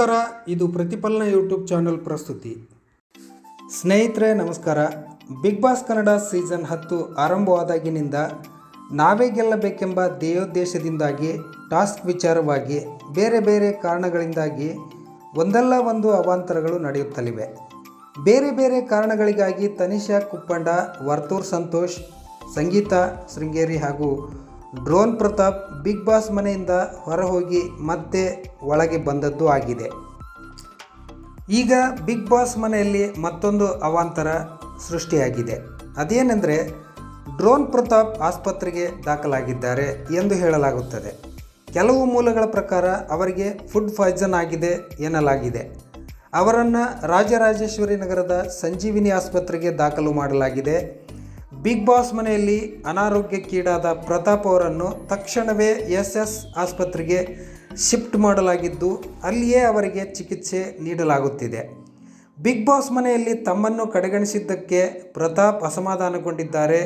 ನಮಸ್ಕಾರ, ಇದು ಪ್ರತಿಫಲನ ಯೂಟ್ಯೂಬ್ ಚಾನಲ್ ಪ್ರಸ್ತುತಿ. ಸ್ನೇಹಿತರೆ, ನಮಸ್ಕಾರ. ಬಿಗ್ ಬಾಸ್ ಕನ್ನಡ ಸೀಸನ್ ಹತ್ತು ಆರಂಭವಾದಾಗಿನಿಂದ ನಾವೇ ಗೆಲ್ಲಬೇಕೆಂಬ ಧ್ಯೇಯೋದ್ದೇಶದಿಂದಾಗಿ ಟಾಸ್ಕ್ ವಿಚಾರವಾಗಿ ಬೇರೆ ಬೇರೆ ಕಾರಣಗಳಿಂದಾಗಿ ಒಂದಲ್ಲ ಒಂದು ಅವಾಂತರಗಳು ನಡೆಯುತ್ತಲಿವೆ. ಬೇರೆ ಬೇರೆ ಕಾರಣಗಳಿಗಾಗಿ ತನಿಷಾ ಕುಪ್ಪಂಡ, ವರ್ತೂರ್ ಸಂತೋಷ್, ಸಂಗೀತ ಶೃಂಗೇರಿ ಹಾಗೂ ಡ್ರೋನ್ ಪ್ರತಾಪ್ ಬಿಗ್ ಬಾಸ್ ಮನೆಯಿಂದ ಹೊರಹೋಗಿ ಮತ್ತೆ ಒಳಗೆ ಬಂದದ್ದು ಆಗಿದೆ. ಈಗ ಬಿಗ್ ಬಾಸ್ ಮನೆಯಲ್ಲಿ ಮತ್ತೊಂದು ಅವಾಂತರ ಸೃಷ್ಟಿಯಾಗಿದೆ. ಅದೇನೆಂದರೆ ಡ್ರೋನ್ ಪ್ರತಾಪ್ ಆಸ್ಪತ್ರೆಗೆ ದಾಖಲಾಗಿದ್ದಾರೆ ಎಂದು ಹೇಳಲಾಗುತ್ತದೆ. ಕೆಲವು ಮೂಲಗಳ ಪ್ರಕಾರ ಅವರಿಗೆ ಫುಡ್ ಪಾಯ್ಸನ್ ಆಗಿದೆ ಎನ್ನಲಾಗಿದೆ. ಅವರನ್ನು ರಾಜರಾಜೇಶ್ವರಿ ನಗರದ ಸಂಜೀವಿನಿ ಆಸ್ಪತ್ರೆಗೆ ದಾಖಲು ಮಾಡಲಾಗಿದೆ. ಬಿಗ್ ಬಾಸ್ ಮನೆಯಲ್ಲಿ ಅನಾರೋಗ್ಯಕ್ಕೀಡಾದ ಪ್ರತಾಪ್ ಅವರನ್ನು ತಕ್ಷಣವೇ ಎಸ್ ಎಸ್ ಆಸ್ಪತ್ರೆಗೆ ಶಿಫ್ಟ್ ಮಾಡಲಾಗಿದ್ದು, ಅಲ್ಲಿಯೇ ಅವರಿಗೆ ಚಿಕಿತ್ಸೆ ನೀಡಲಾಗುತ್ತಿದೆ. ಬಿಗ್ ಬಾಸ್ ಮನೆಯಲ್ಲಿ ತಮ್ಮನ್ನು ಕಡೆಗಣಿಸಿದ್ದಕ್ಕೆ ಪ್ರತಾಪ್ ಅಸಮಾಧಾನಗೊಂಡಿದ್ದಾರೆ.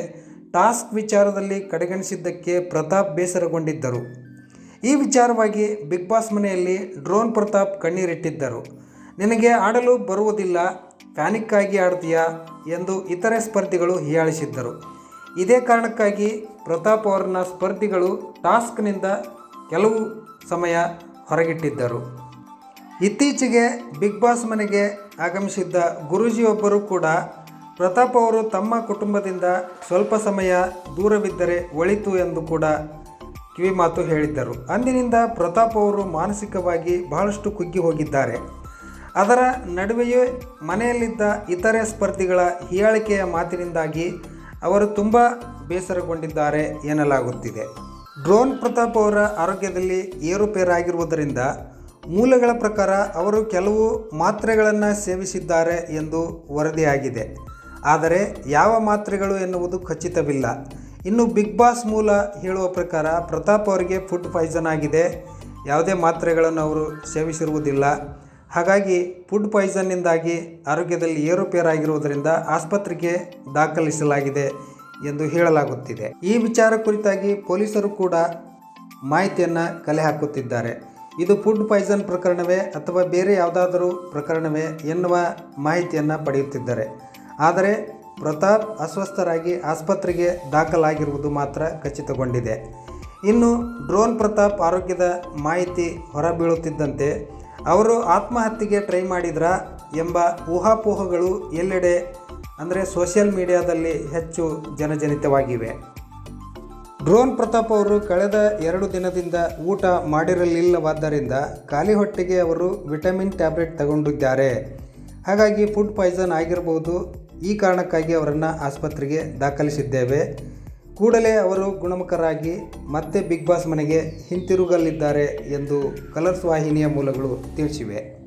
ಟಾಸ್ಕ್ ವಿಚಾರದಲ್ಲಿ ಕಡೆಗಣಿಸಿದ್ದಕ್ಕೆ ಪ್ರತಾಪ್ ಬೇಸರಗೊಂಡಿದ್ದರು. ಈ ವಿಚಾರವಾಗಿ ಬಿಗ್ ಬಾಸ್ ಮನೆಯಲ್ಲಿ ಡ್ರೋನ್ ಪ್ರತಾಪ್ ಕಣ್ಣೀರಿಟ್ಟಿದ್ದರು. ನಿನಗೆ ಆಡಲು ಬರುವುದಿಲ್ಲ ಪ್ಯಾನಿಕ್ ಆಗಿ ಆಡ್ತೀಯಾ ಎಂದು ಇತರೆ ಸ್ಪರ್ಧಿಗಳು ಹೀಯಾಳಿಸಿದ್ದರು. ಇದೇ ಕಾರಣಕ್ಕಾಗಿ ಪ್ರತಾಪ್ ಅವರನ್ನ ಸ್ಪರ್ಧಿಗಳು ಟಾಸ್ಕ್ನಿಂದ ಕೆಲವು ಸಮಯ ಹೊರಗಿಟ್ಟಿದ್ದರು. ಇತ್ತೀಚೆಗೆ ಬಿಗ್ ಬಾಸ್ ಮನೆಗೆ ಆಗಮಿಸಿದ್ದ ಗುರೂಜಿಯೊಬ್ಬರು ಕೂಡ ಪ್ರತಾಪ್ ಅವರು ತಮ್ಮ ಕುಟುಂಬದಿಂದ ಸ್ವಲ್ಪ ಸಮಯ ದೂರವಿದ್ದರೆ ಒಳಿತು ಎಂದು ಕೂಡ ಕಿವಿಮಾತು ಹೇಳಿದ್ದರು. ಅಂದಿನಿಂದ ಪ್ರತಾಪ್ ಅವರು ಮಾನಸಿಕವಾಗಿ ಬಹಳಷ್ಟು ಕುಗ್ಗಿ ಹೋಗಿದ್ದಾರೆ. ಅದರ ನಡುವೆಯೇ ಮನೆಯಲ್ಲಿದ್ದ ಇತರೆ ಸ್ಪರ್ಧಿಗಳ ಹೀಯಾಳಿಕೆಯ ಮಾತಿನಿಂದಾಗಿ ಅವರು ತುಂಬ ಬೇಸರಗೊಂಡಿದ್ದಾರೆ ಎನ್ನಲಾಗುತ್ತಿದೆ. ಡ್ರೋನ್ ಪ್ರತಾಪ್ ಅವರ ಆರೋಗ್ಯದಲ್ಲಿ ಏರುಪೇರಾಗಿರುವುದರಿಂದ ಮೂಲಗಳ ಪ್ರಕಾರ ಅವರು ಕೆಲವು ಮಾತ್ರೆಗಳನ್ನು ಸೇವಿಸಿದ್ದಾರೆ ಎಂದು ವರದಿಯಾಗಿದೆ. ಆದರೆ ಯಾವ ಮಾತ್ರೆಗಳು ಎನ್ನುವುದು ಖಚಿತವಿಲ್ಲ. ಇನ್ನು ಬಿಗ್ ಬಾಸ್ ಮೂಲ ಹೇಳುವ ಪ್ರಕಾರ ಪ್ರತಾಪ್ ಅವರಿಗೆ ಫುಡ್ ಪಾಯ್ಸನ್ ಆಗಿದೆ. ಯಾವುದೇ ಮಾತ್ರೆಗಳನ್ನು ಅವರು ಸೇವಿಸಿರುವುದಿಲ್ಲ. ಹಾಗಾಗಿ ಫುಡ್ ಪಾಯ್ಸನ್ನಿಂದಾಗಿ ಆರೋಗ್ಯದಲ್ಲಿ ಏರುಪೇರಾಗಿರುವುದರಿಂದ ಆಸ್ಪತ್ರೆಗೆ ದಾಖಲಿಸಲಾಗಿದೆ ಎಂದು ಹೇಳಲಾಗುತ್ತಿದೆ. ಈ ವಿಚಾರ ಕುರಿತಾಗಿ ಪೊಲೀಸರು ಕೂಡ ಮಾಹಿತಿಯನ್ನು ಕಲೆ ಹಾಕುತ್ತಿದ್ದಾರೆ. ಇದು ಫುಡ್ ಪಾಯ್ಸನ್ ಪ್ರಕರಣವೇ ಅಥವಾ ಬೇರೆ ಯಾವುದಾದರೂ ಪ್ರಕರಣವೇ ಎನ್ನುವ ಮಾಹಿತಿಯನ್ನು ಪಡೆಯುತ್ತಿದ್ದಾರೆ. ಆದರೆ ಪ್ರತಾಪ್ ಅಸ್ವಸ್ಥರಾಗಿ ಆಸ್ಪತ್ರೆಗೆ ದಾಖಲಾಗಿರುವುದು ಮಾತ್ರ ಖಚಿತಗೊಂಡಿದೆ. ಇನ್ನು ಡ್ರೋನ್ ಪ್ರತಾಪ್ ಆರೋಗ್ಯದ ಮಾಹಿತಿ ಹೊರಬೀಳುತ್ತಿದ್ದಂತೆ ಅವರು ಆತ್ಮಹತ್ಯೆಗೆ ಟ್ರೈ ಮಾಡಿದ್ರಾ ಎಂಬ ಊಹಾಪೋಹಗಳು ಎಲ್ಲೆಡೆ ಅಂದರೆ ಸೋಷಿಯಲ್ ಮೀಡಿಯಾದಲ್ಲಿ ಹೆಚ್ಚು ಜನಜನಿತವಾಗಿವೆ. ಡ್ರೋನ್ ಪ್ರತಾಪ್ ಅವರು ಕಳೆದ ಎರಡು ದಿನದಿಂದ ಊಟ ಮಾಡಿರಲಿಲ್ಲವಾದ್ದರಿಂದ ಖಾಲಿ ಹೊಟ್ಟೆಗೆ ಅವರು ವಿಟಮಿನ್ ಟ್ಯಾಬ್ಲೆಟ್ ತಗೊಂಡಿದ್ದಾರೆ. ಹಾಗಾಗಿ ಫುಡ್ ಪಾಯ್ಸನ್ ಆಗಿರಬಹುದು ಈ ಕಾರಣಕ್ಕಾಗಿ ಅವರನ್ನು ಆಸ್ಪತ್ರೆಗೆ ದಾಖಲಿಸಿದ್ದೇವೆ. ಕೂಡಲೇ ಅವರು ಗುಣಮುಖರಾಗಿ ಮತ್ತೆ ಬಿಗ್ ಬಾಸ್ ಮನೆಗೆ ಹಿಂತಿರುಗಲಿದ್ದಾರೆ ಎಂದು ಕಲರ್ಸ್ ವಾಹಿನಿಯ ಮೂಲಗಳು ತಿಳಿಸಿವೆ.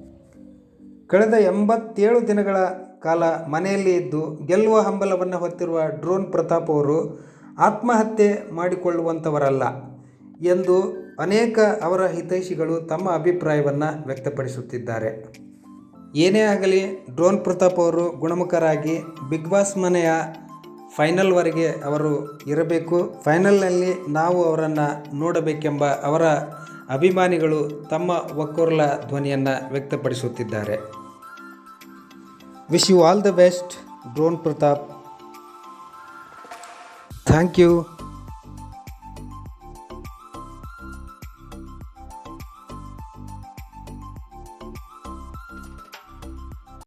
ಕಳೆದ ಎಂಬತ್ತೇಳು ದಿನಗಳ ಕಾಲ ಮನೆಯಲ್ಲಿ ಇದ್ದು ಗೆಲ್ಲುವ ಹಂಬಲವನ್ನು ಹೊತ್ತಿರುವ ಡ್ರೋನ್ ಪ್ರತಾಪ್ ಅವರು ಆತ್ಮಹತ್ಯೆ ಮಾಡಿಕೊಳ್ಳುವಂಥವರಲ್ಲ ಎಂದು ಅನೇಕ ಅವರ ಹಿತೈಷಿಗಳು ತಮ್ಮ ಅಭಿಪ್ರಾಯವನ್ನು ವ್ಯಕ್ತಪಡಿಸುತ್ತಿದ್ದಾರೆ. ಏನೇ ಆಗಲಿ, ಡ್ರೋನ್ ಪ್ರತಾಪ್ ಅವರು ಗುಣಮುಖರಾಗಿ ಬಿಗ್ ಬಾಸ್ ಮನೆಯ ಫೈನಲ್ವರೆಗೆ ಅವರು ಇರಬೇಕು. ಫೈನಲ್ನಲ್ಲಿ ನಾವು ಅವರನ್ನು ನೋಡಬೇಕೆಂಬ ಅವರ ಅಭಿಮಾನಿಗಳು ತಮ್ಮ ಒಕ್ಕೊರಲ ಧ್ವನಿಯನ್ನು ವ್ಯಕ್ತಪಡಿಸುತ್ತಿದ್ದಾರೆ. Wish you all the best drone Pratap thank you